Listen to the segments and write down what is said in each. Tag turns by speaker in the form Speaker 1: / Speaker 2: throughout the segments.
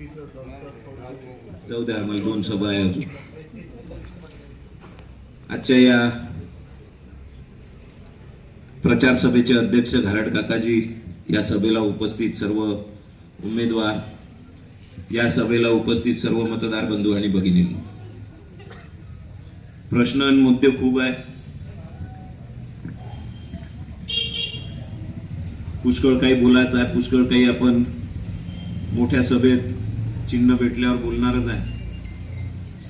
Speaker 1: जाऊ द्या मला दोन सभा आहे अजून. आजच्या या प्रचार सभेचे अध्यक्ष घराट काकाजी या सभेला उपस्थित सर्व उमेदवार या सभेला उपस्थित सर्व मतदार बंधू आणि भगिनींनो. प्रश्न आणि मुद्दे खूप आहे. पुष्कळ काही बोलायचं आहे पुष्कळ काही आपण मोठ्या सभेत चिन्ह भेटल्यावर बोलणारच आहे.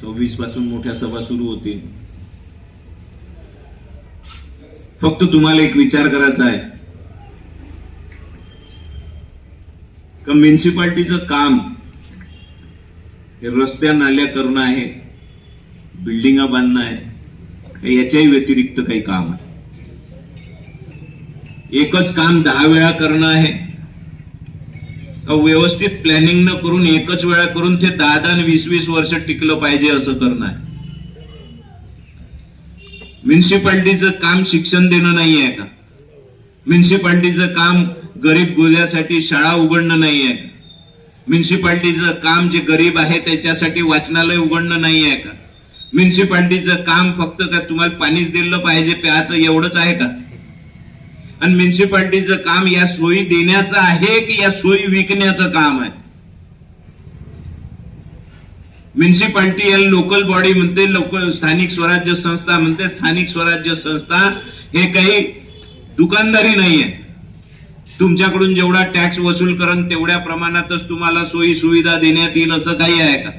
Speaker 1: सव्वीसपासून मोठ्या सभा सुरू होतील. फक्त तुम्हाला एक विचार करायचा आहे. का म्युन्सिपाल्टीचं काम हे रस्त्या नाल्या करणं आहे बिल्डिंगा बांधणं आहे याच्याही व्यतिरिक्त काही काम आहे? एकच काम दहा वेळा करणं आहे. व्यवस्थित प्लॅनिंग न करून एकच वेळा करून ते दहा दहा वीस वीस वर्ष टिकलं पाहिजे असं करणं आहे. म्युन्सिपाल्टीचं काम शिक्षण देणं नाही आहे का? म्युन्सिपाल्टीचं काम गरीब गुजऱ्यासाठी शाळा उघडणं नाही आहे का? म्युन्सिपाल्टीचं काम जे गरीब आहे त्याच्यासाठी वाचनालय उघडणं नाही आहे का? म्युन्सिपाल्टीचं काम फक्त का तुम्हाला पाणीच दिलं पाहिजे प्याचं एवढंच आहे का? आणि म्युन्सिपाल्टीचं काम या सोयी देण्याचं आहे की या सोयी विकण्याचं काम आहे? म्युन्सिपाल्टी या लोकल बॉडी म्हणते लोकल स्थानिक स्वराज्य संस्था म्हणते. स्थानिक स्वराज्य संस्था हे काही दुकानदारी नाहीये. तुमच्याकडून जेवढा टॅक्स वसूल करण तेवढ्या प्रमाणातच तुम्हाला सोयी सुविधा देण्यात येईल असं काही आहे का?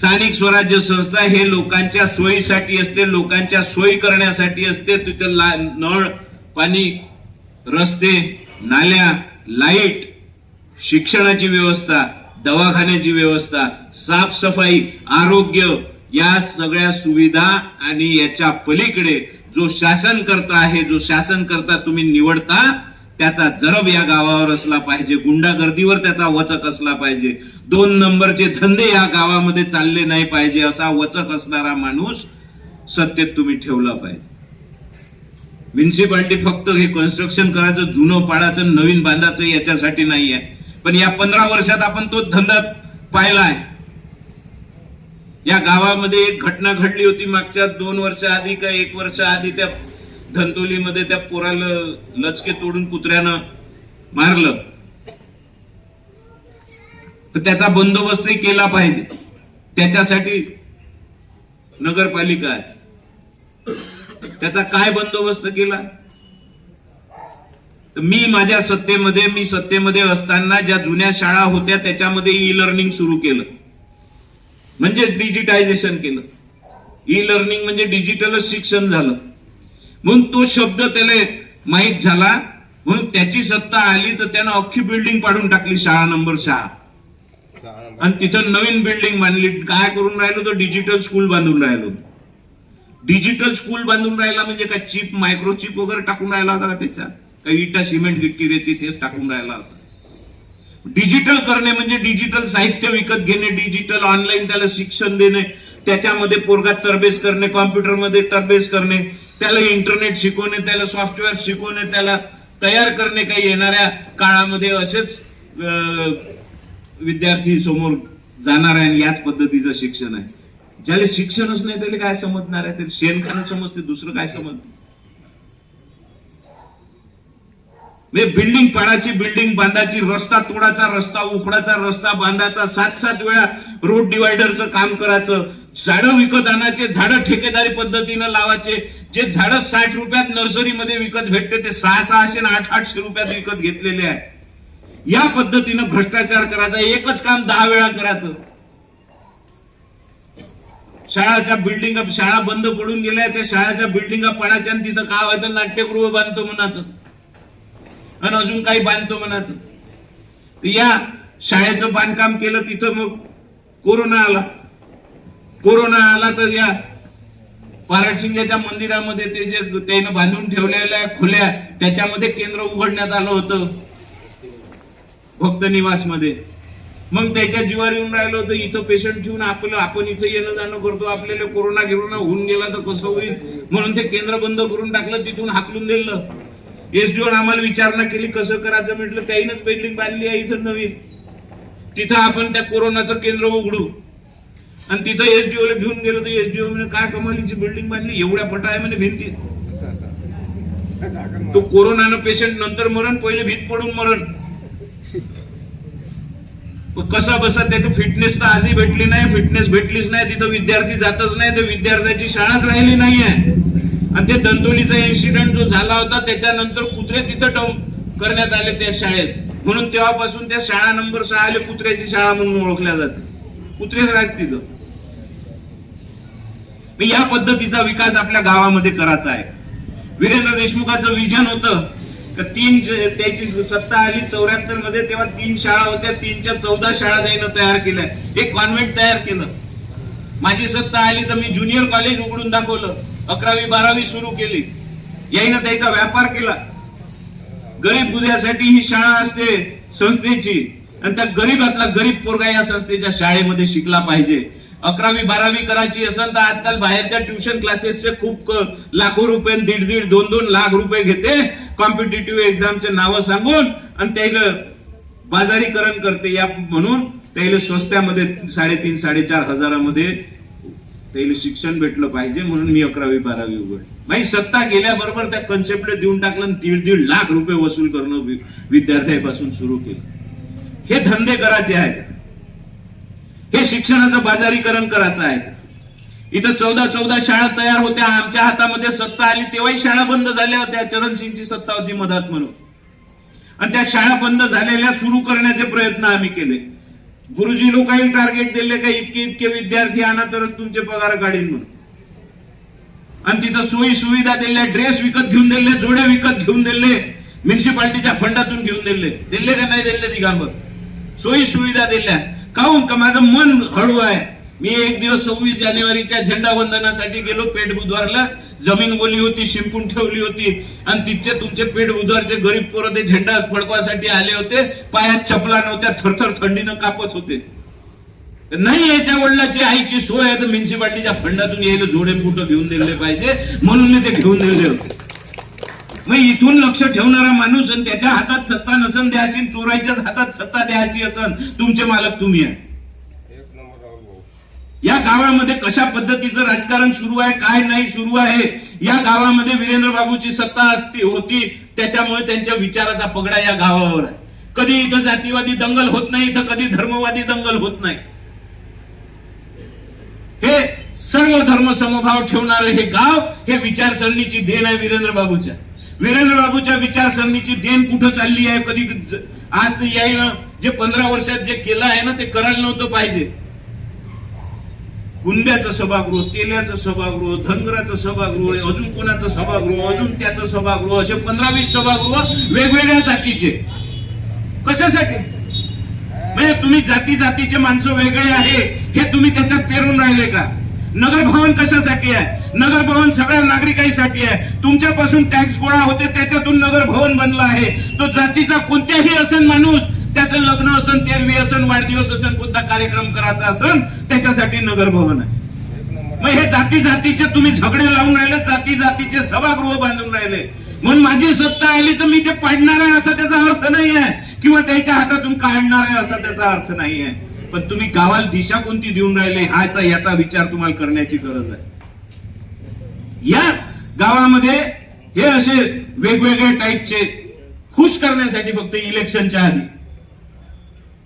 Speaker 1: स्थानिक स्वराज्य संस्था हे लोकांच्या सोयीसाठी असते लोकांच्या सोयी करण्यासाठी असते. तिथे नळ पाणी रस्ते नाल्या लाइट शिक्षणाची व्यवस्था दवाखान्याची व्यवस्था साफसफाई आरोग्य या सगळ्या सुविधा आणि याच्या पलीकडे जो शासन करता आहे जो शासन करता तुम्ही निवडता त्याचा जरब या गावावर असला पाहिजे गुंडागर्दीवर त्याचा वचक असला पाहिजे. दोन नंबरचे धंदे या गावामध्ये चालले नाही पाहिजे असा वचक असणारा माणूस सत्तेत तुम्ही ठेवला पाहिजे. म्युन्सिपाल्टी फक्त हे कन्स्ट्रक्शन करायचं जुनं पाडायचं नवीन बांधायचं याच्यासाठी नाही आहे पण या पंधरा वर्षात आपण तो धंदा पाहिला आहे या गावामध्ये एक घटना घडली होती मागच्या दोन वर्ष आधी का एक वर्ष आधी त्या धंतोलीमध्ये त्या पोराला लचके तोडून कुत्र्यानं मारलं. तर त्याचा बंदोबस्तही केला पाहिजे. त्याच्यासाठी नगरपालिका आहे. त्याचा काय बंदोबस्त केला? तर मी माझ्या सत्तेमध्ये मी सत्तेमध्ये असताना ज्या जुन्या शाळा होत्या त्याच्यामध्ये ई लर्निंग सुरू केलं. म्हणजेच डिजिटायझेशन केलं. ई लर्निंग म्हणजे डिजिटलच शिक्षण झालं. म्हणून तो शब्द त्याला माहीत झाला. म्हणून त्याची सत्ता आली तर त्यानं अख्खी बिल्डिंग पाडून टाकली शाळा नंबर सहा. आणि तिथं नवीन बिल्डिंग बांधली. काय करून राहिलो तर डिजिटल स्कूल बांधून राहिलो. डिजिटल स्कूल बांधून राहिला म्हणजे काय? चिप मायक्रो चिप वगैरे टाकून राहिला होता का त्याचा? काही इटा सिमेंट गिट्टी रेती तेच टाकून राहिला होता. डिजिटल करणे म्हणजे डिजिटल साहित्य विकत घेणे डिजिटल ऑनलाईन त्याला शिक्षण देणे त्याच्यामध्ये पोरगात तरबेज करणे कॉम्प्युटरमध्ये तरबेज करणे. त्याला इंटरनेट शिकवणे त्याला सॉफ्टवेअर शिकवणे त्याला तयार करणे काही येणाऱ्या काळामध्ये असेच विद्यार्थी समोर जाणार आहे आणि याच पद्धतीचं शिक्षण आहे. ज्याला शिक्षणच नाही त्याला काय समजणार आहे? त्याला शेणखानं समजते दुसरं काय समजते म्हणजे बिल्डिंग पाडाची बिल्डिंग बांधायची रस्ता तोडाचा रस्ता उखडाचा रस्ता बांधायचा सात सात वेळा रोड डिवायडरचं काम करायचं झाडं विकत आणायचे झाडं ठेकेदारी पद्धतीनं लावायचे जे झाडं साठ रुपयात नर्सरीमध्ये विकत भेटते ते सहा सहाशे आठ आठशे रुपयात विकत घेतलेले आहे. या पद्धतीनं भ्रष्टाचार करायचा एकच काम दहा वेळा करायचं. शाळाच्या बिल्डिंग शाळा बंद पडून गेल्या त्या शाळाच्या बिल्डिंगा पडायच्या आणि तिथं काय व्हायचं नाट्यगृह बांधतो म्हणाचं आणि अजून काही बांधतो म्हणाचं या शाळेचं बांधकाम केलं तिथं मग कोरोना आला. कोरोना आला तर या पाराटसिंगाच्या मंदिरामध्ये ते जे त्यानं बांधून ठेवलेल्या खोल्या त्याच्यामध्ये केंद्र उघडण्यात आलं होतं. भक्त निवासमध्ये मग त्याच्या जीवावर येऊन राहिलं होतं इथं पेशंट ठेवून आपलं आपण इथं येणं जाणं करतो आपल्याला कोरोना घेऊन होऊन गेला तर कसं होईल? म्हणून ते केंद्र बंद करून टाकलं तिथून हाकलून दिलं. एसडीओ आम्हाला विचारणा केली कसं करायचं म्हटलं त्याहीनच बिल्डिंग बांधली आहे इथं नवीन. तिथं आपण त्या कोरोनाचं केंद्र उघडू. आणि तिथं एस डी ओला घेऊन गेलो तर एसडीओ म्हणजे काय कमालीची बिल्डिंग बांधली? एवढ्या पटा आहे म्हणे भिंती. तो कोरोनानं पेशंट नंतर मरण पहिले भीत पडून मरण. कसा बसा त्याची फिटनेस तर आजही भेटली नाही फिटनेस भेटलीच नाही तिथं विद्यार्थी जातच नाही तर विद्यार्थ्याची शाळाच राहिली नाहीये. आणि ते दंतोलीचा इन्सिडेंट जो झाला होता त्याच्यानंतर कुत्रे तिथं डाऊन करण्यात आले त्या शाळेत. म्हणून तेव्हापासून त्या शाळा नंबर सहा आले कुत्र्याची शाळा म्हणून ओळखल्या जाते कुत्रेच राहत तिथं. या पद्धतीचा विकास आपल्या गावामध्ये करायचा आहे. वीरेंद्र देशमुखाचं विजन होतं का तीन त्याची सत्ता आली चौऱ्याहत्तरमध्ये तेव्हा तीन शाळा होत्या तीनच्या चौदा शाळा त्यानं तयार केल्या. एक कॉन्व्हेंट तयार केलं. माझी सत्ता आली तर मी ज्युनियर कॉलेज उघडून दाखवलं. अकरावी बारावी सुरू केली. याईनं त्याचा व्यापार केला. गरीब गुद्यासाठी ही शाळा असते संस्थेची. आणि त्या गरीबातला गरीब पोरगा या संस्थेच्या शाळेमध्ये शिकला पाहिजे. अकरावी बारावी करायची असेल तर आजकाल बाहेरच्या ट्युशन क्लासेसचे खूप लाखो रुपये दीड दीड दोन दोन लाख रुपये घेते कॉम्पिटेटिव्ह एक्झामचे नावं सांगून आणि त्याला बाजारीकरण करते. या म्हणून त्याला स्वस्त्यामध्ये साडेतीन साडेचार हजारामध्ये त्याला शिक्षण भेटलं पाहिजे म्हणून मी अकरावी बारावी उघड नाही सत्ता गेल्याबरोबर त्या कन्सेप्टला देऊन टाकलं आणि दीड दीड लाख रुपये वसूल करणं विद्यार्थ्यापासून सुरू केलं. हे धंदे करायचे आहेत. हे शिक्षणाचं बाजारीकरण करायचं आहे. इथं चौदा चौदा शाळा तयार होत्या. आमच्या हातामध्ये सत्ता आली तेव्हाही शाळा बंद झाल्या होत्या. चरणसिंगची सत्ता होती मधात म्हणून. आणि त्या शाळा बंद झालेल्या सुरू करण्याचे प्रयत्न आम्ही केले. गुरुजी लोकांनी टार्गेट दिले का इतके इतके विद्यार्थी आणा तरच तुमचे पगार काढीन म्हणून. आणि तिथं सोयी सुविधा दिल्या ड्रेस विकत घेऊन दिले जोडे विकत घेऊन दिले म्युन्सिपाल्टीच्या फंडातून घेऊन दिले. दिले का नाही दिले दिगांबर सोयी सुविधा दिल्या. काहून का माझं मन हळू आहे? मी एक दिवस सव्वीस जानेवारीच्या झेंडा वंदनासाठी गेलो पेठ बुधवारला. जमीन ओली होती शिंपून ठेवली होती. आणि तिथचे तुमचे पेठ बुधवारचे गरीब पोरं ते झेंडा फडकवासाठी आले होते. पायात चपला नव्हत्या थरथर थंडीनं कापत होते. नाही याच्या वडिलाची आईची सोय आहे तर म्युन्सिपाल्टीच्या फंडातून यायला जोडे कुठं घेऊन दिले पाहिजे. म्हणून मी ते घेऊन दिले होते. मग इथून लक्ष ठेवणारा माणूस आणि त्याच्या हातात सत्ता नसन द्यायची चोरायच्याच हातात सत्ता द्यायची असन तुमचे मालक तुम्ही आहे. या गावामध्ये कशा पद्धतीचं राजकारण सुरू आहे काय नाही सुरू आहे या गावामध्ये वीरेंद्र बाबूची सत्ता असती होती त्याच्यामुळे त्यांच्या विचाराचा पगडा या गावावर आहे. कधी इथं जातीवादी दंगल होत नाही इथं कधी धर्मवादी दंगल होत नाही. हे सर्व धर्म समभाव ठेवणारं हे गाव हे विचारसरणीची देण आहे वीरेंद्र बाबूच्या. वीरेंद्र बाबूच्या विचारसरणीची देण कुठं चालली आहे? कधी आज ते यायनं जे पंधरा वर्षात जे केलं आहे ना ते करायला नव्हतं पाहिजे. गुंड्याचं सभागृह तेल्याचं सभागृह धनगराचं सभागृह अजून कोणाचं सभागृह अजून त्याचं सभागृह असे पंधरा वीस सभागृह वेगवेगळ्या जातीचे. कशासाठी? म्हणजे तुम्ही जाती जातीचे माणसं वेगळे आहे हे तुम्ही त्याच्यात पेरून राहिले का? नगर भवन कशासाठी आहे? नगर भवन सगळ्या नागरिकांसाठी आहे. तुमच्यापासून टॅक्स गोळा होते त्याच्यातून नगर भवन बनला आहे. तो जातीचा कोणत्याही असन माणूस त्याचं लग्न असन तेरवी असन वाढदिवस असन कोणता कार्यक्रम करायचा असन त्याच्यासाठी नगर भवन आहे. मग हे जाती जातीचे तुम्ही झगडे लावून राहिले जाती जातीचे सभागृह बांधून राहिले. म्हणून माझी सत्ता आली तर मी ते पाडणार आहे असा त्याचा अर्थ नाही आहे. किंवा त्याच्या हातातून काढणार आहे असा त्याचा अर्थ नाही आहे. पण तुम्ही गावाला दिशा कोणती देऊन राहिले हाचा याचा विचार तुम्हाला करण्याची गरज आहे. या गावामध्ये हे असे वेगवेगळे टाईपचे खुश करण्यासाठी फक्त इलेक्शनच्या आधी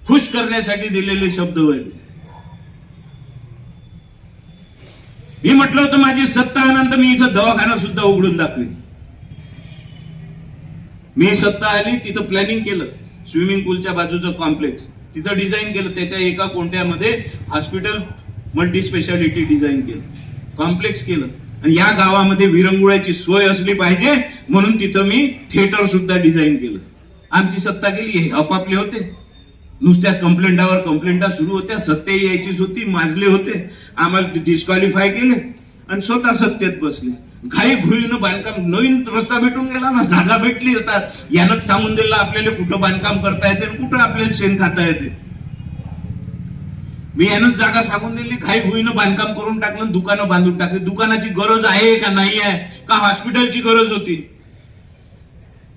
Speaker 1: खुश करण्यासाठी दिलेले शब्द होते मी म्हटलं होतं माझी सत्ता आनंतर मी इथं दवाखाना सुद्धा उघडून दाखवेन. मी सत्ता आली तिथं प्लॅनिंग केलं. स्विमिंग पूलच्या बाजूचं कॉम्प्लेक्स तिथं डिझाईन केलं. त्याच्या एका कोणत्यामध्ये हॉस्पिटल मल्टी स्पेशालिटी डिझाईन केलं. कॉम्प्लेक्स केलं. आणि या गावामध्ये विरंगुळ्याची सोय असली पाहिजे म्हणून तिथं मी थिएटर सुद्धा डिझाईन केलं. आमची सत्ता गेली हे आपापले होते. नुसत्याच कंप्लेंटावर कंप्लेंटा सुरू होत्या. सत्य यायचीच होती माजले होते. आम्हाला डिस्क्वालिफाय केले. आणि स्वतः सत्तेत बसले. घाई घुईनं बांधकाम नवीन रस्ता भेटून गेला ना जागा भेटली. आता यानं सांगून दिलं आपल्याला कुठं बांधकाम करता येते आणि कुठं आपल्याला शेण खाता येते? मी यानंच जागा सांगून दिली घाई घुईनं बांधकाम करून टाकलं दुकानं बांधून टाकली. दुकानाची गरज आहे का नाही आहे? का हॉस्पिटलची गरज होती?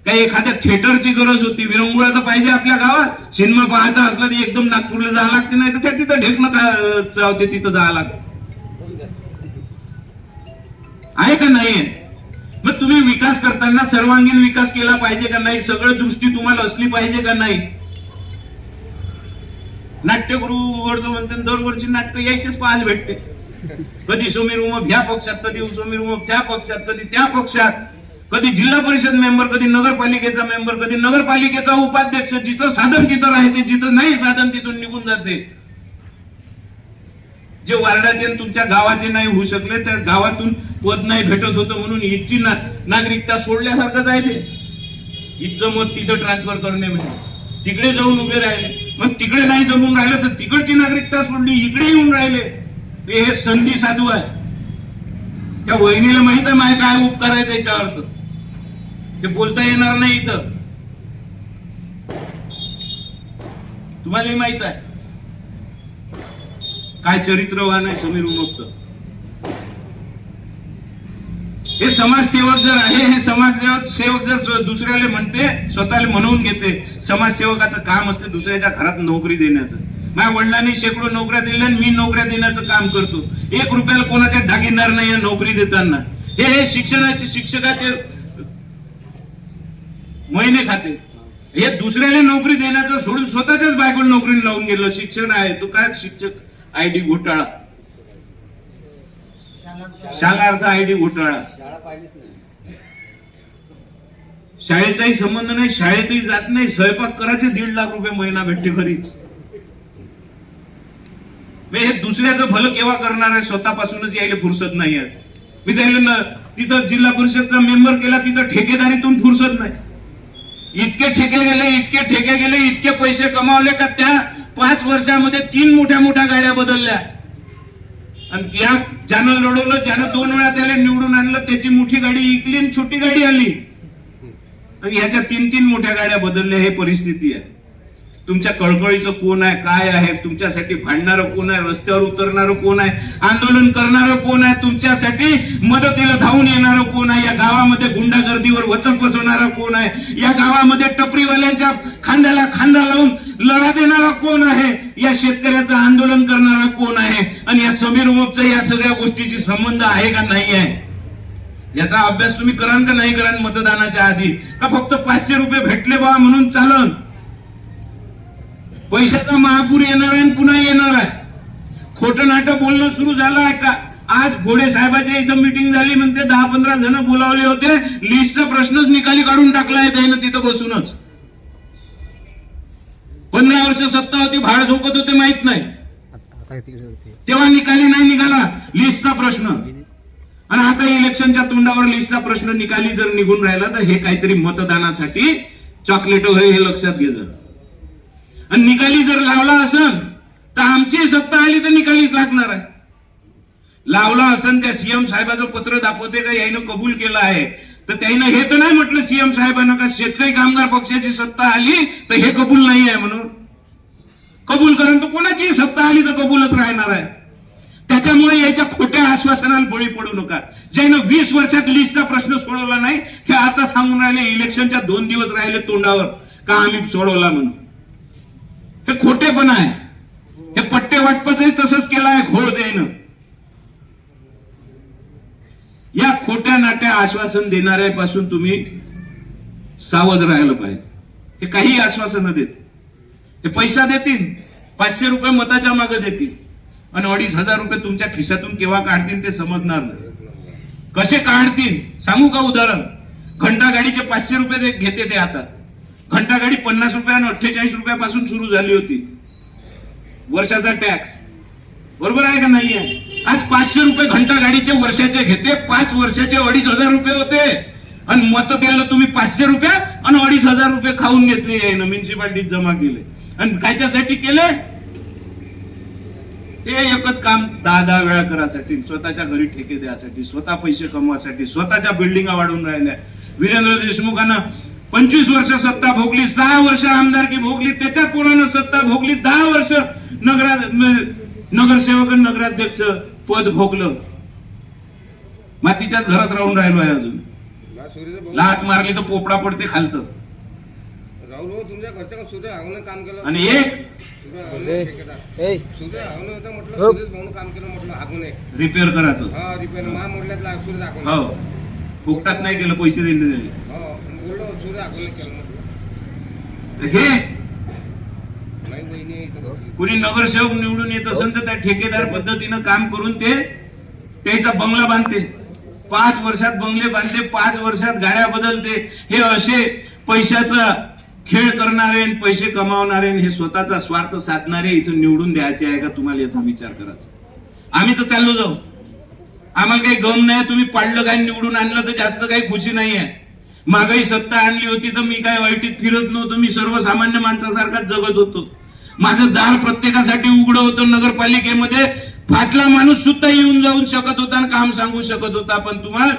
Speaker 1: काही एखाद्या थिएटरची गरज होती? विरंगुळा तर पाहिजे आपल्या गावात. सिनेमा पाहायचा असला तर एकदम नागपूरला जावं लागते नाही तर त्या तिथं ढेकणं का चावते तिथं जावं लागतं. आहे का नाही? मग तुम्ही विकास करताना सर्वांगीण विकास केला पाहिजे का नाही? सगळं दृष्टी तुम्हाला असली पाहिजे का नाही? नाट्यगृह उघडतो म्हणते दरवर्षी नाटक यायचेच पाहायला भेटते. कधी समीर उमप ह्या पक्षात कधी समीर उमप त्या पक्षात कधी त्या पक्षात कधी जिल्हा परिषद मेंबर कधी नगरपालिकेचा मेंबर कधी नगरपालिकेचा उपाध्यक्ष जिथं साधन तिथं राहते जिथं नाही साधन तिथून निघून जाते. जे वार्डाचे तुमच्या गावाचे नाही होऊ शकले त्या गावातून पद नाही भेटत होतं म्हणून इथची ना नागरिकता सोडल्यासारखंच आहे ते इथचं मत तिथं ट्रान्सफर करणे म्हणजे. तिकडे जाऊन उभे राहिले. मग तिकडे नाही जमून राहिलं तर तिकडची नागरिकता सोडली इकडे येऊन राहिले. ते हे संधी साधू आहे. त्या वहिनीला माहीत आहे माय काय उपकार आहे त्याच्यावर ते बोलता येणार नाही इथं. तुम्हालाही माहीत आहे. काय चरित्रवान आहे समीर उमप्त हे समाजसेवक जर आहे हे समाजसेवक सेवक जर दुसऱ्याला म्हणते स्वतःला म्हणवून घेते समाजसेवकाचं काम असते दुसऱ्याच्या घरात नोकरी देण्याचं. माझ्या वडिलांनी शेकडो नोकऱ्या दिल्या मी नोकऱ्या देण्याचं काम करतो. एक रुपयाला कोणाच्या दागिनार नाही नोकरी देताना. हे हे शिक्षणाचे शिक्षकाचे महिने खाते. हे दुसऱ्याला नोकरी देण्याचं सोडून स्वतःच्याच बायकोला नोकरी लावून गेलो शिक्षण आहे. तो काय शिक्षक? आय डी घोटाळा. शालार्थ आय डी घोटाळा. शाळेचाही संबंध नाही शाळेतही जात नाही स्वयंपाक करायचे दीड लाख रुपये महिना भेटते घरीच. मी हे दुसऱ्याचं भलं केव्हा करणार आहे? स्वतःपासूनच यायला फुरसत नाही आहे. मी त्याला तिथं जिल्हा परिषदचा मेंबर केला तिथं ठेकेदारीतून फुरसत नाही. इतके ठेके गेले इतके ठेके गेले इतके पैसे कमावले का त्या पाच वर्षामध्ये तीन मोठ्या मोठ्या गाड्या बदलल्या. आणि या ज्यानं लढवलं ज्यानं दोन वेळा त्याला निवडून आणलं त्याची मोठी गाडी इकली आणि छोटी गाडी आली. आणि ह्याच्या तीन तीन मोठ्या गाड्या बदलल्या हे परिस्थिती आहे. तुमच्या कळकळीचं कोण आहे काय आहे तुमच्यासाठी भांडणारं कोण आहे रस्त्यावर उतरणारं कोण आहे आंदोलन करणारं कोण आहे तुमच्यासाठी मदतीला धावून येणारं कोण आहे या गावामध्ये गुंडागर्दीवर वचक बसवणारा कोण आहे या गावामध्ये टपरीवाल्यांच्या खांद्याला खांदा लावून लढा देणारा कोण आहे या शेतकऱ्याचं आंदोलन करणारा कोण आहे आणि या समीर उमपचा या सगळ्या गोष्टीची संबंध आहे का नाही आहे? याचा अभ्यास तुम्ही कराल का नाही कराल मतदानाच्या आधी? का फक्त पाचशे रुपये भेटले बा म्हणून चालन? पैशाचा महापूर येणार आहे आणि पुन्हा येणार आहे. खोटं नाटक बोलणं सुरू झालं आहे का? आज घोडे साहेबाच्या इथं मिटिंग झाली म्हणते दहा पंधरा जण बोलावले होते. लिस्टचा प्रश्नच निकाली काढून टाकला आहे त्यानं तिथं बसूनच. पंधरा वर्ष सत्ता होती भाड झोपत होते माहीत नाही. तेव्हा निकाली नाही निघाला लिस्टचा प्रश्न. आणि आता इलेक्शनच्या तोंडावर लिस्टचा प्रश्न निकाली जर निघून राहिला तर हे काहीतरी मतदानासाठी चॉकलेट हे लक्षात घे जर. आणि निकाली जर लावला असन तर आमची सत्ता आली तर निकालीच लागणार आहे. लावला असन त्या सीएम साहेबाचं पत्र दाखवते का यानं कबूल केलं आहे. तर त्यानं हे तर नाही म्हटलं सीएम साहेबांना का शेतकरी कामगार पक्षाची सत्ता आली तर हे कबूल नाही आहे म्हणून. कबूल करण तर कोणाची सत्ता आली तर कबूलच राहणार आहे. त्याच्यामुळे याच्या खोट्या आश्वासनाला बळी पडू नका. ज्यानं वीस वर्षात लिस्टचा प्रश्न सोडवला नाही ते आता सांगून राहिले इलेक्शनच्या दोन दिवस राहिले तोंडावर का आम्ही सोडवला म्हणून. हे खोटेपण आहे. हे पट्टे वाटपाचंही तसंच केलं आहे घोळ देणं. या खोट्या नाट्या आश्वासन देणाऱ्यापासून तुम्ही सावध राहिलं पाहिजे. हे काही आश्वासनं देत. ते पैसा देतील पाचशे रुपये मताच्या मागे देतील. आणि अडीच हजार रुपये तुमच्या खिशातून केव्हा काढतील ते समजणार नाही. कसे काढतील? सांगू का उदाहरण? घंटा गाडीचे पाचशे रुपये घेते ते आता घंटा गाडी पन्नास रुपये आणि अठ्ठेचाळीस रुपयापासून सुरू झाली होती. वर्षाचा टॅक्स बरोबर आहे का नाही आहे? आज पाचशे रुपये घंटा गाडीचे वर्षाचे घेते पाच वर्षाचे अडीच हजार रुपये होते. आणि मत द्यायला तुम्ही पाचशे रुपये आणि अडीच हजार रुपये खाऊन घेतले आहे म्युन्सिपाल्टीत जमा केले. आणि कायच्यासाठी केले? ते एकच काम दहा दहा वेळा करासाठी स्वतःच्या घरी ठेके द्यासाठी स्वतः पैसे कमवासाठी स्वतःच्या बिल्डिंगा वाढवून राहिल्या. वीरेंद्र देशमुखांना पंचवीस वर्ष सत्ता भोगली सहा वर्ष आमदारकी भोगली त्याच्या पोरानं सत्ता भोगली? दहा वर्ष नगरा नगरसेवक आणि नगराध्यक्ष पद भोगलं. मातीच्याच घरात राहून राहिलो आहे अजून. लात मारली तर पोपडा पडते खालतं.
Speaker 2: राहुल भाऊ तुमच्या घरच्या सूर्य हावनं काम केलं?
Speaker 1: आणि एक
Speaker 3: हो.
Speaker 2: एक.
Speaker 1: रिपेअर करायचं.
Speaker 2: हा
Speaker 1: हो. फुकटात नाही केलं पैसे दिले दिले
Speaker 2: हो?
Speaker 1: हे. कुणी नगरसेवक निवडून येत असेल तर त्या ठेकेदार पद्धतीनं काम करून ते त्याचा बंगला बांधते. पाच वर्षात बंगले बांधते पाच वर्षात गाड्या बदलते. हे असे पैशाचा खेळ करणारे पैसे कमावणारे हे स्वतःचा स्वार्थ साधणारे इथं निवडून द्यायचे आहे का तुम्हाला याचा विचार करायचा? आम्ही तर चाललो जाऊ. आम्हाला काही गम नाही तुम्ही पाडलं काय निवडून आणलं तर जास्त काही खुशी नाही आहे. मागाई सत्ता आणली होती तर मी काय वाईटीत फिरत नव्हतो. मी सर्वसामान्य माणसासारखाच जगत होतो. माझं दार प्रत्येकासाठी उघडं होतं. नगरपालिकेमध्ये फाटला माणूस सुद्धा येऊन जाऊन शकत होता आणि काम सांगू शकत होता. पण तुम्हाला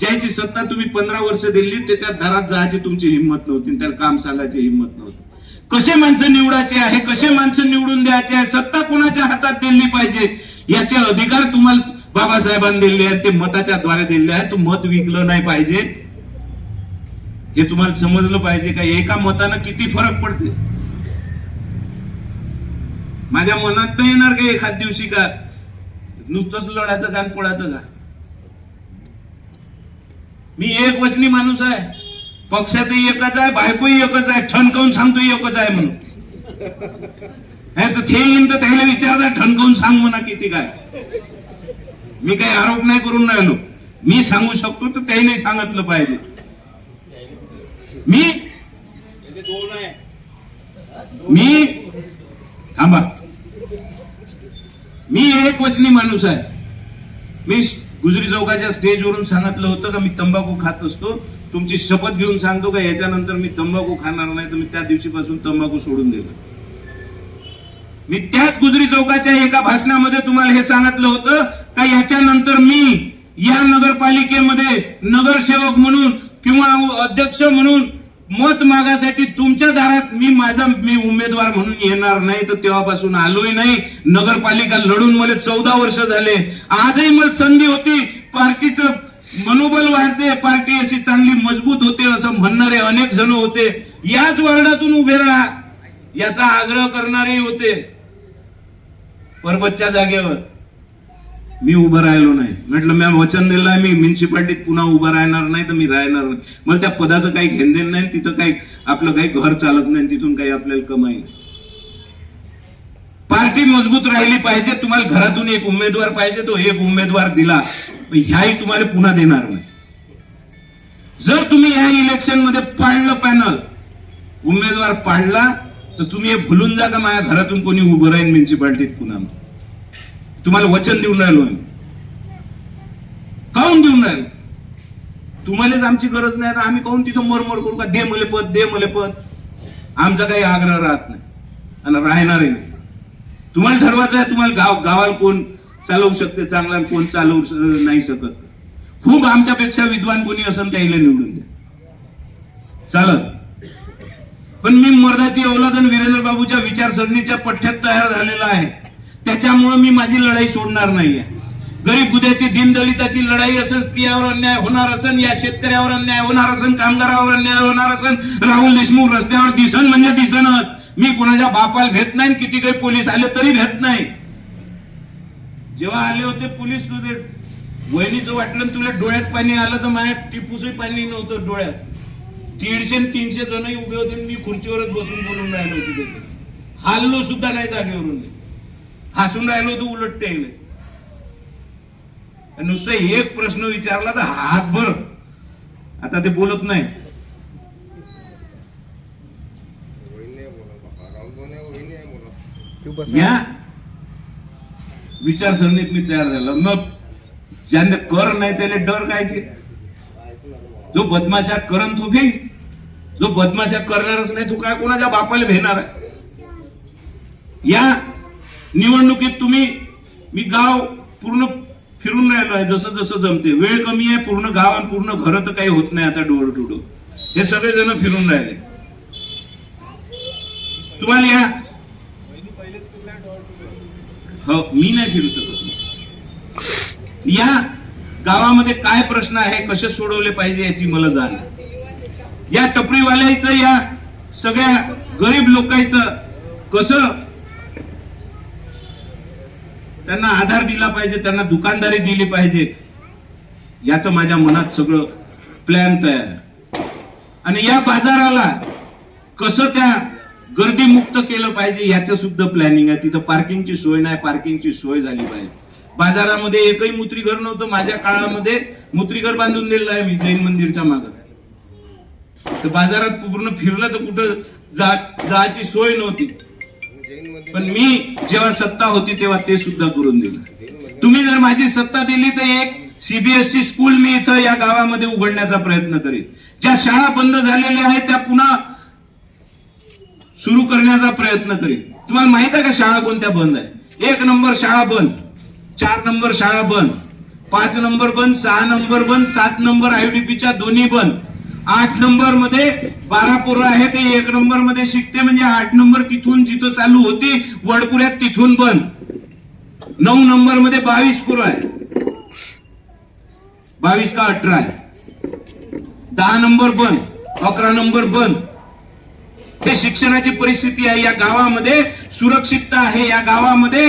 Speaker 1: ज्याची सत्ता तुम्ही पंधरा वर्ष दिली त्याच्या दारात जायची तुमची हिंमत नव्हती त्याला काम सांगायची हिंमत नव्हती. कसे माणसं निवडायचे आहे? कसे माणसं निवडून द्यायचे आहे? सत्ता कोणाच्या हातात दिली पाहिजे? याचे अधिकार तुम्हाला बाबासाहेबांनी दिले आहेत. ते मताच्या द्वारे दिले आहेत. तो मत विकलं नाही पाहिजे. हे तुम्हाला समजलं पाहिजे का? एका मतानं किती फरक पडते? माझ्या मनात नाही येणार का एखाद दिवशी का नुसतंच लढायचं का आणि का मी एक वचनी माणूस आहे. पक्षातही एकच आहे बायकोही एकच आहे ठणकावून सांगतो एकच आहे म्हणून. हे तर ते येईन तर त्याला विचारता ठणकावून सांग म्हणा किती काय. मी काही आरोप नाही करून राहिलो. मी सांगू शकतो तर त्याही सांगितलं पाहिजे. मी मी थांबा. मी एक वचनी माणूस आहे. मी गुजरी चौकाच्या स्टेजवरून सांगितलं होतं का मी तंबाखू खात असतो. तुमची शपथ घेऊन सांगतो का? याच्यानंतर मी तंबाखू खाणार नाही तर मी त्या दिवशीपासून तंबाखू सोडून दिलं मी त्याच गुजरी चौकाच्या एका भाषणामध्ये तुम्हाला हे सांगितलं होतं का याच्यानंतर मी या नगरपालिकेमध्ये नगरसेवक म्हणून किंवा अध्यक्ष म्हणून मत मागासाठी तुमच्या दारात मी माझा मी उमेदवार म्हणून येणार नाही तर तेव्हापासून आलोय नाही. नगरपालिका लढून मला चौदा वर्ष झाले. आजही मला संधी होती. पार्टीचं मनोबल वाढते पार्टी अशी चांगली मजबूत होते असं म्हणणारे अनेक जण होते. याच वार्डातून उभे राहा. याचा आग्रह करणारे होते. परबतच्या जागेवर. मी उभं राहिलो नाही. म्हटलं मी वचन दिलं आहे मी. म्युन्सिपाल्टीत पुन्हा उभं राहणार नाही तर मी राहणार नाही. मला त्या पदाचं काही घेणदेण नाही तिथं काही आपलं काही घर चालत नाही तिथून काही आपल्याला कमाई पार्टी मजबूत राहिली पाहिजे. तुम्हाला घरातून एक उमेदवार पाहिजे तो एक उमेदवार दिला. ह्याही तुम्हाला पुन्हा देणार नाही. जर तुम्ही ह्या इलेक्शनमध्ये पाडलं पॅनल उमेदवार पाडला तर तुम्ही हे भुलून जा का माझ्या घरातून कोणी उभं राहील म्युन्सिपाल्टीत पुन्हा? तुम्हाला वचन देऊन राहिलो आम्ही. काहून देऊन राहिलो? तुम्हालाच आमची गरज नाही. तर आम्ही काहून तिथं मरमर करू का? दे मले पद दे मले पद. आमचा काही आग्रह राहत नाही. आणि राहणारही नाही. तुम्हाला ठरवायचं आहे तुम्हाला गाव गावाला कोण चालवू शकते चांगला कोण चालवू नाही शकत. खूप आमच्यापेक्षा विद्वान कोणी असेल त्याला निवडून द्या. चालत. पण मी मर्दाची औलाद आणि वीरेंद्र बाबूच्या विचारसरणीच्या पठ्ठ्यात तयार झालेला आहे. त्याच्यामुळे मी माझी लढाई सोडणार नाहीये. गरीब गुद्याची दीनदलिताची लढाई असेल स्त्रियावर अन्याय होणार असेल या शेतकऱ्यावर अन्याय होणार असेल कामगारावर अन्याय होणार असेल राहुल देशमुख रस्त्यावर दिसन म्हणजे दिसनच. मी कोणाच्या बापाला भेट नाही किती काही पोलीस आले तरी भेट नाही. जेव्हा आले होते पोलीस तुझे वहिनीचं वाटलं तुला डोळ्यात पाणी आलं तर माझ्या टिपूसही पाणी नव्हतं डोळ्यात. दीडशे आणि तीनशे जणही उभे होते मी खुर्चीवरच बसून बोलून राहिलो होतो तिथे. हाललो सुद्धा नाही जागेवरून हसून राहिलो होतो उलट टेले नुसतं एक प्रश्न विचारला तर हातभर आता ते बोलत नाही. या. विचारसरणीत मी तयार झालं. मग ज्यांना कर नाही त्याला डर कायचे? जो बदमाशा करन तू घे जो बदमाशा करणारच नाही तू काय कोणाच्या बापाला भेणार आहे? या. निवडणुकीत तुम्ही मी गाव पूर्ण फिरून राहिलो आहे जसं जसं जमते. वेळ कमी आहे पूर्ण गाव आणि पूर्ण घरं तर काही होत नाही आता डोर टू डोर हे सगळे जण फिरून राहिले. तुम्हाला या? हो मी नाही फिरू शकत. या? गावामध्ये काय प्रश्न आहे कसे सोडवले पाहिजे याची मला जाण या टपरीवाल्याचं या सगळ्या गरीब लोकांचं कसं त्यांना आधार दिला पाहिजे त्यांना दुकानदारी दिली पाहिजे. याचं माझ्या मनात सगळं प्लॅन तयार आहे. आणि या बाजाराला कसं त्या गर्दी मुक्त केलं पाहिजे याचं सुद्धा प्लॅनिंग आहे. तिथं पार्किंगची सोय नाही पार्किंगची सोय झाली पाहिजे. बाजारामध्ये एकही मुत्रीघर नव्हतं. माझ्या काळामध्ये मुत्रीघर बांधून दिलेलं आहे मी जैन मंदिरच्या मागं. तर बाजारात पूर्ण फिरलं तर कुठं जा जायची सोय नव्हती. पण मी जेव्हा सत्ता होती तेव्हा ते सुद्धा करून दिलं. तुम्ही जर माझी सत्ता दिली तर एक सीबीएसई स्कूल मी इथं या गावामध्ये उघडण्याचा प्रयत्न करीन. ज्या शाळा बंद झालेल्या आहेत त्या पुन्हा सुरू करण्याचा प्रयत्न करीन. तुम्हाला माहीत आहे का शाळा कोणत्या बंद आहे एक नंबर शाळा बंद चार नंबर शाळा बंद पाच नंबर बंद सहा नंबर बंद सात नंबर आयडीपीच्या दोन्ही बंद. आठ नंबरमध्ये बारा पोरं आहे ते एक नंबरमध्ये शिकते म्हणजे आठ नंबर तिथून जिथं चालू होती वडपुऱ्यात तिथून बंद. नऊ नंबरमध्ये बावीस पोरं आहे. बावीस का अठरा आहे? दहा नंबर बंद अकरा नंबर बंद. हे शिक्षणाची परिस्थिती आहे या गावामध्ये सुरक्षितता आहे या गावामध्ये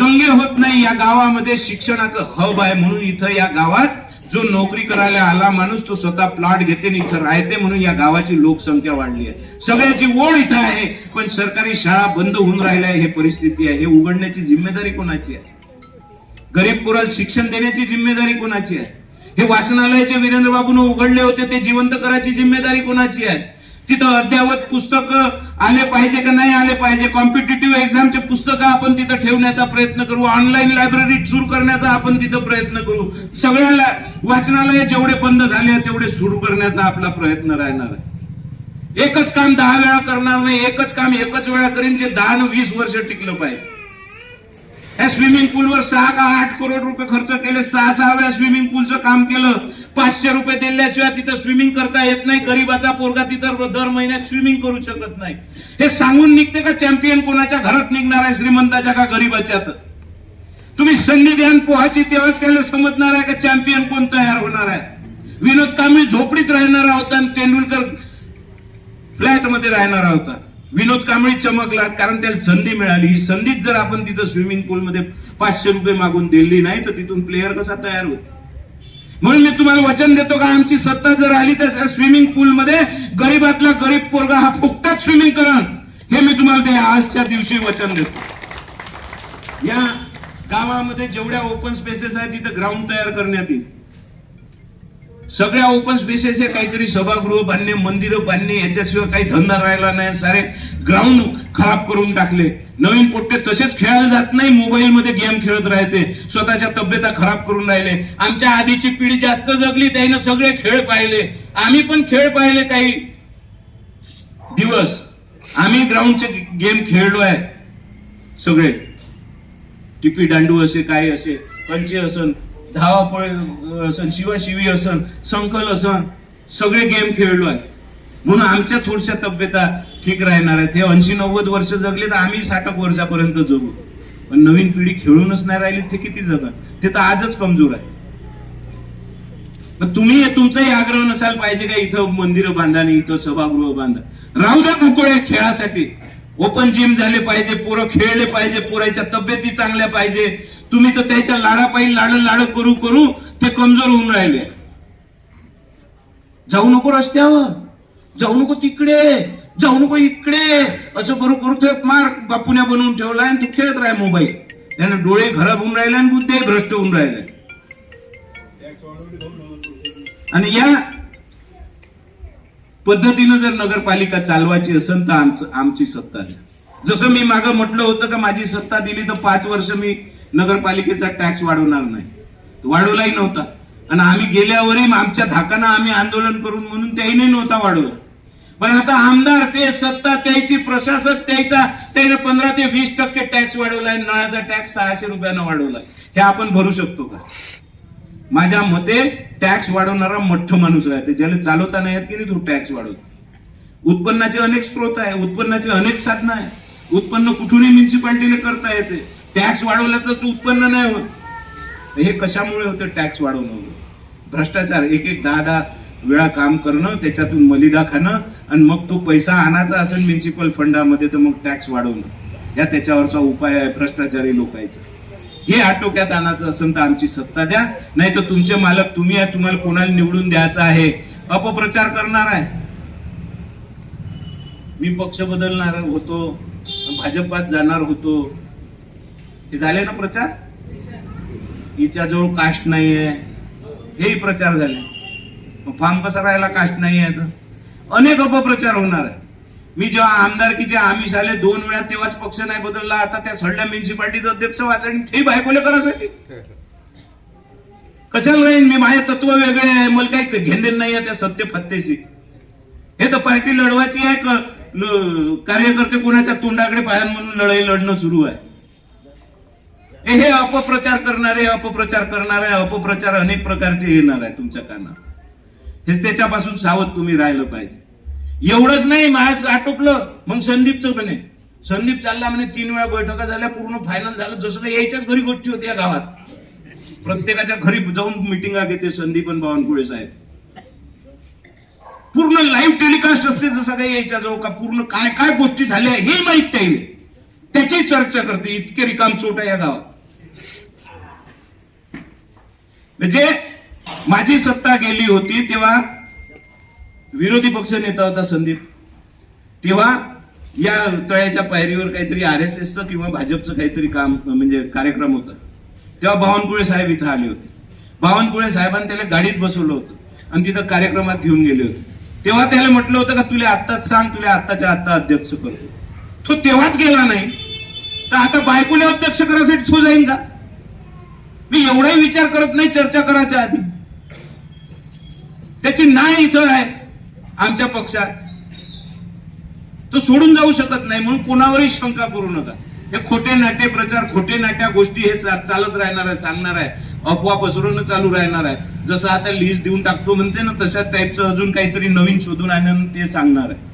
Speaker 1: दंगे होत नाही या गावामध्ये शिक्षणाचं हब आहे म्हणून इथं या गावात जो नोकरी करायला आला माणूस तो स्वतः प्लॉट घेते आणि इथं राहते म्हणून या गावाची लोकसंख्या वाढली आहे. सगळ्याची ओढ इथं आहे पण सरकारी शाळा बंद होऊन राहिल्या हे परिस्थिती आहे. हे उघडण्याची जिम्मेदारी कोणाची आहे? गरीब पोराला शिक्षण देण्याची जिम्मेदारी कोणाची आहे? हे वाचनालयाचे वीरेंद्र बाबून उघडले होते ते जिवंत करायची जिम्मेदारी कोणाची आहे? तिथं अद्यावत पुस्तक आले पाहिजे का नाही आले पाहिजे? कॉम्पिटेटिव्ह एक्झामचे पुस्तकं आपण तिथं ठेवण्याचा प्रयत्न करू. ऑनलाईन लायब्ररी सुरू करण्याचा आपण तिथं प्रयत्न करू. सगळ्या वाचनालय जेवढे बंद झाले तेवढे सुरू करण्याचा आपला प्रयत्न राहणार आहे. एकच काम दहा वेळा करणार नाही एकच काम एकच वेळा करीन जे दहा न वीस वर्ष टिकलं पाहिजे. या स्विमिंग पूलवर सहा का आठ करोड रुपये खर्च केले सहा सहा वेळा स्विमिंग पूलचं काम केलं पाचशे रुपये दिल्याशिवाय तिथं स्विमिंग करता येत नाही. गरीबाचा पोरगा तिथं दर महिन्यात स्विमिंग करू शकत नाही. हे सांगून निघते का चॅम्पियन कोणाच्या घरात निघणार आहे श्रीमंताच्या का गरीबाच्यात तुम्ही संधी द्यान पोहाची तेव्हा त्याला समजणार आहे का चॅम्पियन कोण तयार होणार आहे? विनोद कांबळी झोपडीत राहणारा होता आणि तेंडुलकर फ्लॅटमध्ये राहणारा होता. विनोद कांबळी चमकला कारण त्याला संधी मिळाली. ही संधीच जर आपण तिथं स्विमिंग पूल मध्ये पाचशे रुपये मागून दिली नाही तर तिथून प्लेयर कसा तयार होतो म्हणून मी तुम्हाला वचन देतो का आमची सत्ता जर आली तर स्विमिंग पूल मध्ये गरीबातला गरीब पोरगा हा फुकटात स्विमिंग करण हे मी तुम्हाला ते आजच्या दिवशी वचन देतो. या गावामध्ये जेवढ्या ओपन स्पेसेस आहेत तिथं ग्राउंड तयार करण्यात येईल. सगळ्या ओपन स्पेसेस काहीतरी सभागृह बांधणे मंदिरं बांधणे याच्याशिवाय काही धंदा राहिला नाही. सारे ग्राउंड खराब करून टाकले. नवीन पोट्टे तसेच खेळायला जात नाही मोबाईल मध्ये गेम खेळत राहते. स्वतःच्या तब्येता खराब करून राहिले. आमच्या आधीची पिढी जास्त जगली त्यानं सगळे खेळ पाहिले. आम्ही पण खेळ पाहिले काही दिवस. आम्ही ग्राउंडचे गेम खेळलो आहे. सगळे. टिपी दांडू असे काय असे पंचे असन. धावापळ असन शिवाशिवी असन संकल असन सगळे गेम खेळलो आहे. म्हणून आमच्या थोडशा तब्येता ठीक राहणार आहेत. हे ऐंशी नव्वद वर्ष जगले तर आम्ही साठक वर्षापर्यंत जगू. पण नवीन पिढी खेळूनच नाही राहिली ते किती जगा ते तर आजच कमजोर आहे. तुम्ही तुमचाही आग्रह नसायला पाहिजे का इथं मंदिरं बांधा आणि इथं सभागृह बांधा? राहू द्या मोकळे खेळासाठी. ओपन जिम झाले पाहिजे पोरं खेळले पाहिजे पोराच्या तब्येती चांगल्या पाहिजे. तुम्ही तर त्याच्या लाडापायी लाड लाड करू करू ते कमजोर होऊन राहिले. जाऊ नको रस्त्यावर जाऊ नको तिकडे जाऊ नको इकडे. असं करू करू ते मार बापुण्या बनवून ठेवलाय आणि ते खेळत राह मोबाईल त्याने डोळे खराब होऊन राहिले आणि बुद्धी भ्रष्ट होऊन राहिले. आणि या पद्धतीनं जर नगरपालिका चालवायची असेल तर आमचं आमची सत्ता द्या. जसं मी मागं म्हटलं होतं का माझी सत्ता दिली तर पाच वर्ष मी नगरपालिकेचा टॅक्स वाढवणार नाही. वाढवलाही नव्हता. आणि आम्ही गेल्यावरही आमच्या धाकानं आम्ही आंदोलन करून म्हणून त्याही नव्हता वाढवला. पण आता आमदार ते सत्ता त्याची प्रशासक त्याचा त्याने पंधरा ते वीस टक्के टॅक्स वाढवलाय नळाचा टॅक्स सहाशे रुपयानं वाढवलाय. हे आपण भरू शकतो का? माझ्या मते टॅक्स वाढवणारा मठ्ठ माणूस राहते. ज्याला चालवता नाही येत की नाही तो टॅक्स वाढवतो. उत्पन्नाचे अनेक स्रोत आहे. उत्पन्नाचे अनेक साधनं आहे. उत्पन्न कुठूनही म्युन्सिपाल्टीने करता येते. टॅक्स वाढवला तर उत्पन्न नाही होत. हे कशामुळे होतं टॅक्स वाढवणं? भ्रष्टाचार एक एक दहा दहा वेळा काम करणं त्याच्यातून मलिदा खाणं आणि मग तो पैसा आणायचा असेल म्युन्सिपल फंडामध्ये तर मग टॅक्स वाढवणं. या त्याच्यावरचा उपाय आहे भ्रष्टाचारी लोकांचा. हे आटोक्यात आणायचं असेल तर आमची सत्ता द्या नाही तर तुमचे मालक तुम्ही आहे तुम्हाला कोणाला निवडून द्यायचा आहे? अपप्रचार करणार आहे. मी पक्ष बदलणार होतो भाजपात जाणार होतो. हे झाले ना प्रचार? हिच्याजवळ कास्ट नाही आहे हेही प्रचार झाले. मग कसा राहिला? कास्ट नाही आहे तर अनेक अपप्रचार होणार आहे. मी जेव्हा आमदारकीचे आमिष आले दोन वेळा तेव्हाच पक्ष नाही बदलला. आता त्या सडल्या म्युन्सिपाल्टीचं अध्यक्ष वाचणी ते बायकोले करासाठी. कशाला राहीन? मी माझे तत्व वेगळे आहे. मला काही घेणदेण नाही आहे त्या सत्य फत्तेशी. हे तर पार्टी लढवायची आहे. क- कार्यकर्ते कोणाच्या तोंडाकडे पायान म्हणून लढाई लढणं सुरू आहे. हे अपप्रचार करणारे अपप्रचार करणारे अपप्रचार अनेक प्रकारचे येणार आहे तुमच्या कानात हेच त्याच्यापासून सावध तुम्ही राहिलं पाहिजे. एवढंच नाही माझ आटोपलं मग संदीपचं म्हणे संदीप चालला म्हणे तीन वेळा बैठका झाल्या पूर्ण फायनल झालं जसं काही यायच्याच घरी गोष्टी होत्या गावात. प्रत्येकाच्या घरी जाऊन मिटिंगा घेते संदीप आणि बावनकुळे साहेब. पूर्ण लाईव्ह टेलिकास्ट असते जसं काही यायच्या जवळ का पूर्ण काय काय गोष्टी झाल्या हे माहीत त्याची चर्चा करते इतके रिकाम चोट या गावात. म्हणजे माझी सत्ता गेली होती तेव्हा विरोधी पक्ष नेता होता संदीप. तेव्हा या तळ्याच्या पायरीवर काहीतरी आर एस एसचं किंवा भाजपचं काहीतरी काम म्हणजे कार्यक्रम होता. तेव्हा बावनकुळे साहेब इथं आले होते. बावनकुळे साहेबांनी त्याला गाडीत बसवलं होतं आणि तिथं कार्यक्रमात घेऊन गेले होते. तेव्हा त्याला म्हटलं होतं का तुला आत्ताच सांग तुला आत्ताच्या आत्ता अध्यक्ष करतो तो तेव्हाच गेला नाही. तर आता बायकोला अध्यक्ष करायसाठी तो जाईन का? मी एवढाही विचार करत नाही चर्चा करायच्या आधी. त्याची नाही इथं आहे आमच्या पक्षात. तो सोडून जाऊ शकत नाही म्हणून कोणावरही शंका करू नका. हे खोटे नाट्य प्रचार खोटे नाट्या गोष्टी हे चालत राहणार आहे सांगणार आहे. अफवा पसरवणं चालू राहणार आहे. जसं आता लिस्ट देऊन टाकतो म्हणते ना तशा टाईपचं अजून काहीतरी नवीन शोधून आणून ते सांगणार आहे.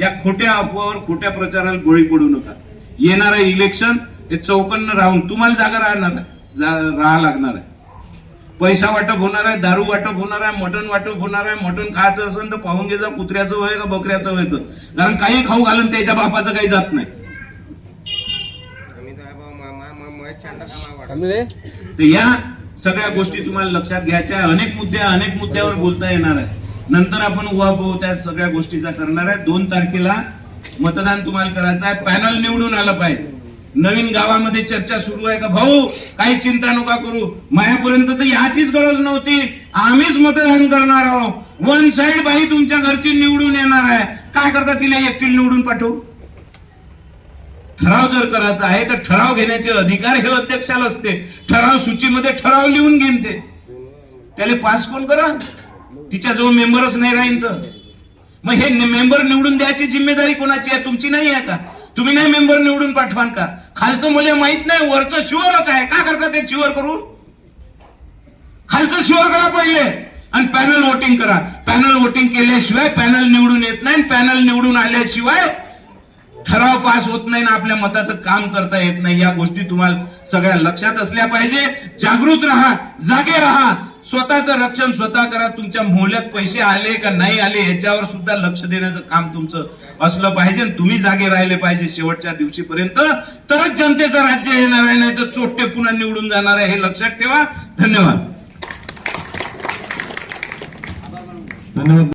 Speaker 1: या खोट्या अफवावर खोट्या प्रचाराला गोळी पडू नका. येणार आहे इलेक्शन हे चौकन्न राहून तुम्हाला जागा राहणार आहे. जा राहा लागणार आहे. पैसा वाटप होणार आहे दारू वाटप होणार आहे मटण वाटप होणार आहे मटण खायचं असेल तर पाहून घे जा कुत्र्याचं होय का बकऱ्याचं होय तर. कारण काही खाऊ घालून त्याच्या बापाचं काही जात नाही.
Speaker 2: तर
Speaker 1: या सगळ्या गोष्टी तुम्हाला लक्षात घ्यायच्या अनेक मुद्दे अनेक मुद्द्यावर बोलता येणार आहे. नंतर आपण उहापोह त्या सगळ्या गोष्टीचा करणार आहे. दोन तारखेला मतदान तुम्हाला करायचं आहे. पॅनल निवडून आलं पाहिजे. नवीन गावामध्ये चर्चा सुरू आहे का? भाऊ काही चिंता नका करू. मायापर्यंत तर याचीच गरज नव्हती. आम्हीच मतदान करणार आहोत. वन साइड बाई तुमच्या घरची निवडून येणार आहे. काय करता तिला एकटी निवडून पाठवू? ठराव जर करायचा आहे तर ठराव घेण्याचे अधिकार हे अध्यक्षाला असते. ठराव सूचीमध्ये ठराव लिहून घेईन ते. त्याला पास कोण करा? तिच्या जवळ मेंबरच नाही राहीन तर. मग हे मेंबर निवडून द्यायची जिम्मेदारी कोणाची आहे? तुमची नाही आहे का? तुम्ही नाही मेंबर निवडून पाठवान का? खालचं मुले माहीत नाही वरचं शिवरच आहे. का करता ते शिवर करून? खालचं शिवर करा पहिले आणि पॅनल वोटिंग करा. पॅनल वोटिंग केल्याशिवाय पॅनल निवडून येत नाही पॅनल निवडून आल्याशिवाय ठराव पास होत नाही ना आपल्या मताचं काम करता येत नाही. या गोष्टी तुम्हाला सगळ्या लक्षात असल्या पाहिजे. जागृत राहा जागे राहा. स्वतःचं रक्षण स्वतः करा. तुमच्या मोहल्यात पैसे आले का नाही आले याच्यावर सुद्धा लक्ष देण्याचं काम तुमचं असलं पाहिजे तुम्ही जागे राहिले पाहिजे शेवटच्या दिवशीपर्यंत. तरच जनतेचं राज्य येणार आहे नाही तर चोट्टे पुन्हा निवडून जाणार आहे हे लक्षात ठेवा. धन्यवाद. धन्यवाद.